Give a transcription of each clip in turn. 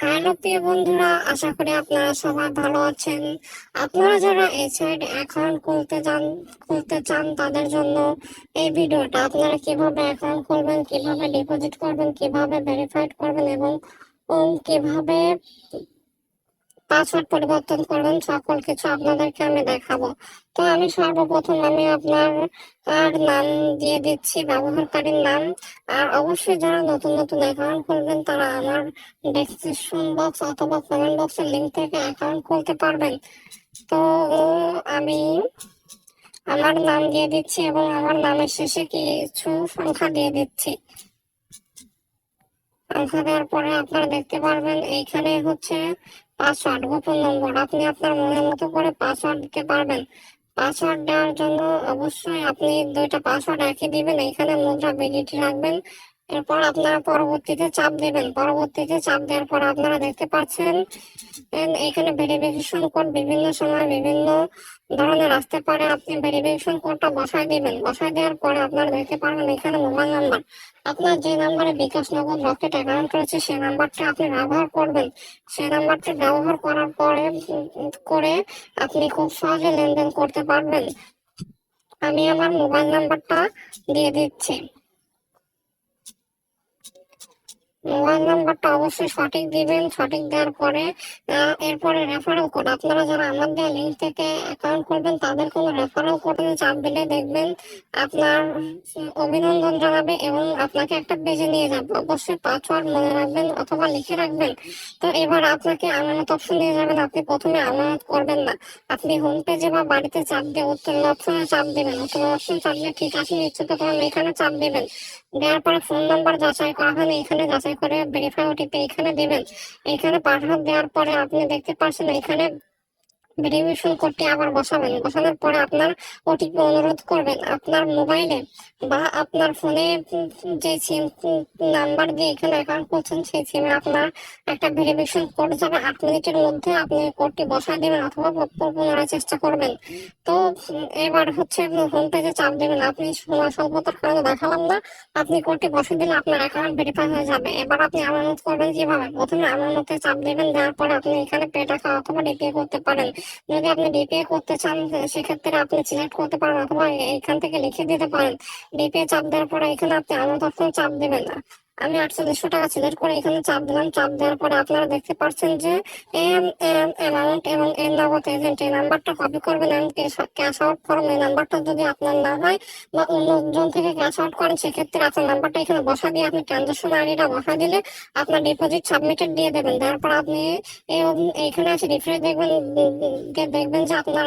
Hello প্রিয় বন্ধুরা, আশা করি আপনারা সবাই ভালো আছেন। আপনারা যারা এই সাইড অ্যাকাউন্ট খুলতে চান খুলতে চান তাদের জন্য এই ভিডিওটা আপনারা কীভাবে অ্যাকাউন্ট খুলবেন, কীভাবে ডিপোজিট করবেন, কীভাবে ভেরিফাইড করবেন এবং কীভাবে পাসওয়ার্ড পরিবর্তন করবেন সকল কিছু আপনাদেরকে আমি দেখাবো। তো আমি সর্বপ্রথম আমি আপনার আর নাম দিয়ে দিচ্ছি, ব্যবহারকারীর নাম। আর অবশ্যই যারা নতুন নতুন অ্যাকাউন্ট খুলবেন, তারা আমার ডেসক্রিপশন বক্স অথবা কমেন্ট বক্সের লিঙ্ক থেকে অ্যাকাউন্ট খুলতে পারবেন। তো, আমি আমার নাম দিয়ে দিচ্ছি এবং আমার নামের শেষে কিছু সংখ্যা দিয়ে দিচ্ছি। সংখ্যা দেওয়ার পরে আপনারা দেখতে পারবেন, এইখানে হচ্ছে পাসওয়ার্ড গোপন নম্বর আপনি আপনার মনের মতো করে পাসওয়ার্ড দিতে পারবেন। পাসওয়ার্ড দেওয়ার জন্য অবশ্যই আপনি দুইটা পাসওয়ার্ড একই দিবেন। এখানে মুদ্রা বিডিটি রাখবেন। এরপর আপনারা পরবর্তীতে চাপ দেবেন। পরবর্তীতে চাপ দেওয়ার পর আপনারা দেখতে পাচ্ছেন এখানে ভেরিফিকেশন কোড বিভিন্ন সময় বিভিন্ন ধরনের আসতে পারে। আপনি ভেরিফিকেশন কোডটা বসায় দিবেন। বসায় দেওয়ার পরে আপনারা দেখতে পারবেন এখানে মোবাইল নাম্বার আপনার যে নাম্বারে বিকাশ নগদ রকেট অ্যাকাউন্ট রয়েছে সেই নাম্বারটা আপনি ব্যবহার করবেন। সেই নাম্বারটি ব্যবহার করার পরে করে আপনি খুব সহজে লেনদেন করতে পারবেন। আমি আমার মোবাইল নাম্বারটা দিয়ে দিচ্ছি। মোবাইল নাম্বারটা অবশ্যই সঠিক দিবেন, সঠিক দেওয়ার পরে এরপরে রেফারেল কোড আপনারা যারা আমার দেওয়া লিঙ্ক থেকে অ্যাকাউন্ট করবেন, তাদের কোনো রেফারেল কোডে চাপ দিলে দেখবেন আপনার অভিনন্দন জানাবে এবং আপনাকে একটা পেজে নিয়ে যাবে। অবশ্যই পাসওয়ার্ড মনে রাখবেন অথবা লিখে রাখবেন। তো এবার আপনাকে আমানত অপশন দিয়ে যাবেন। আপনি প্রথমে আমানত করবেন না। আপনি হোম পেজে বা বাড়িতে চাপ দিয়ে উত্তর অপশনে চাপ দেবেন। উত্তর অপশন চাপ দিয়ে ঠিক আছে, নিশ্চিত করুন এখানে চাপ দেবেন। দেওয়ার পরে ফোন নাম্বার যাচাই করা হলে এখানে যাচাই করে ভেরিফাই ওটিপি এখানে দেবেন। এখানে পাঠানো দেওয়ার পরে আপনি দেখতে পাচ্ছেন এখানে ভেরিফিকেশন কোডটি আবার বসাবেন বসানোর পরে আপনার ওটিপি অনুরোধ করবেন, আপনার মোবাইলে বা আপনার ফোনে যে সিম নাম্বার দিয়ে এখানে অ্যাকাউন্ট করছেন সেই সিমে আপনার একটা ভেরিফিকেশন কোড যাবে। আট মিনিটের মধ্যে আপনি কোডটি বসায় দেবেন অথবা পুনরায় চেষ্টা করবেন। তো এবার হচ্ছে হোম পেজে চাপ দেবেন। আপনি সময় স্বল্পতার কারণে দেখালাম না। আপনি কোডটি বসে দিলে আপনার অ্যাকাউন্ট ভেরিফাই হয়ে যাবে। এবার আপনি আমানত করবেন কীভাবে? প্রথমে আমানতে চাপ দেবেন, দেওয়ার পরে আপনি এখানে পে টাকা অথবা ডিপিএ করতে পারেন। যদি আপনি বিপিএ করতে চান, সেক্ষেত্রে আপনি সিলেক্ট করতে পারেন অথবা এখান থেকে লিখে দিতে পারেন। বিপিএ চাপ দেওয়ার পরে এখানে আপনি আলাদা অপশন চাপ দেবেন না। আমি আটচল্লিশশো টাকা সিলেক্ট করে এখানে চাপ দিলাম। চাপ দেওয়ার পরে আপনারা দেখতে পাচ্ছেন যে এম এম অ্যামাউন্ট এবং এন নগদ এজেন্ট এই নাম্বারটা কপি করবেন। এবং ক্যাশ আউট করবেন এই নাম্বারটা যদি আপনার না হয় বা অন্যজন থেকে ক্যাশ আউট করেন, সেক্ষেত্রে আপনার নাম্বারটা এখানে বসা দিয়ে আপনি ট্রানজাকশন আইডিটা বসা দিলে আপনার ডিপোজিট সাবমিটেড দিয়ে দেবেন। তারপর আপনি এইখানে এসে রিফ্রেশ দেখবেন দেখবেন যে আপনার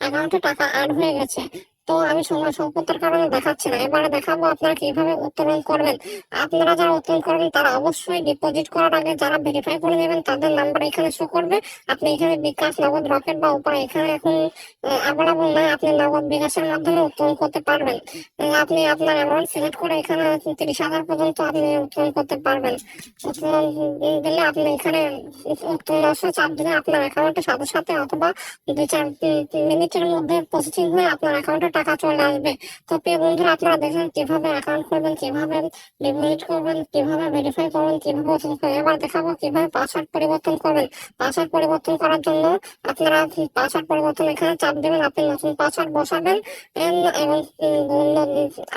অ্যাকাউন্টে টাকা অ্যাড হয়ে গেছে। তো আমি সময় স্বল্পতার কারণে দেখাচ্ছি না। এবারে দেখাবো আপনারা কীভাবে উত্তোলন করবেন। আপনারা যারা উত্তোলন করবেন, তারা অবশ্যই ডিপোজিট করার আগে যারা ভেরিফাই করে নেবেন, তাদের নাম্বার এখানে শো করবে। আপনি এখানে বিকাশ, নগদ রকেট বা উপরে এখানে এখন অ্যাভেলেবল নয় আপনি নগদ বিকাশের মাধ্যমে উত্তোলন করতে পারবেন। আপনি আপনার অ্যামাউন্ট সিলেক্ট করে এখানে তিরিশ হাজার পর্যন্ত আপনি উত্তোলন করতে পারবেন। উত্তোলন দিলে আপনি এখানে উত্তোলন অবশ্যই চাপ দিলে আপনার অ্যাকাউন্টের সাথে সাথে অথবা দুই চার মিনিটের মধ্যে প্রসেসিং হয়ে আপনার অ্যাকাউন্টে টাকা চলে আসবে। তো প্রিয় বন্ধুরা, আপনারা দেখেন কীভাবে অ্যাকাউন্ট করবেন, কীভাবে ডিপোজিট করবেন, কীভাবে ভেরিফাই করবেন, কীভাবে। এবার দেখাবো কীভাবে পাসওয়ার্ড পরিবর্তন করবেন। পাসওয়ার্ড পরিবর্তন করার জন্য আপনারা পাসওয়ার্ড পরিবর্তন এখানে চাপ দেবেন, আপনি নতুন পাসওয়ার্ড বসাবেন এবং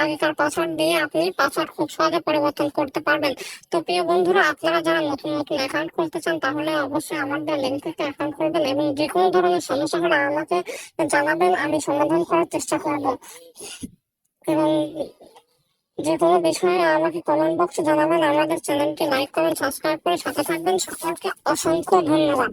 আগেকার পাসওয়ার্ড দিয়ে আপনি পাসওয়ার্ড খুব সহজে পরিবর্তন করতে পারবেন। তো প্রিয় বন্ধুরা, আপনারা যারা নতুন নতুন অ্যাকাউন্ট খুলতে চান, তাহলে অবশ্যই আমার দেওয়া লিঙ্ক থেকে অ্যাকাউন্ট করবেন এবং যে কোনো ধরনের সমস্যা হলে আমাকে জানাবেন, আমি সমাধান করার চেষ্টা করব। এবং যে কোনো বিষয়ে আমাকে কমেন্ট বক্সে জানাবেন। আমাদের চ্যানেলটি লাইক কমেন্ট সাবস্ক্রাইব করে সাথে থাকবেন। সকলকে অসংখ্য ধন্যবাদ।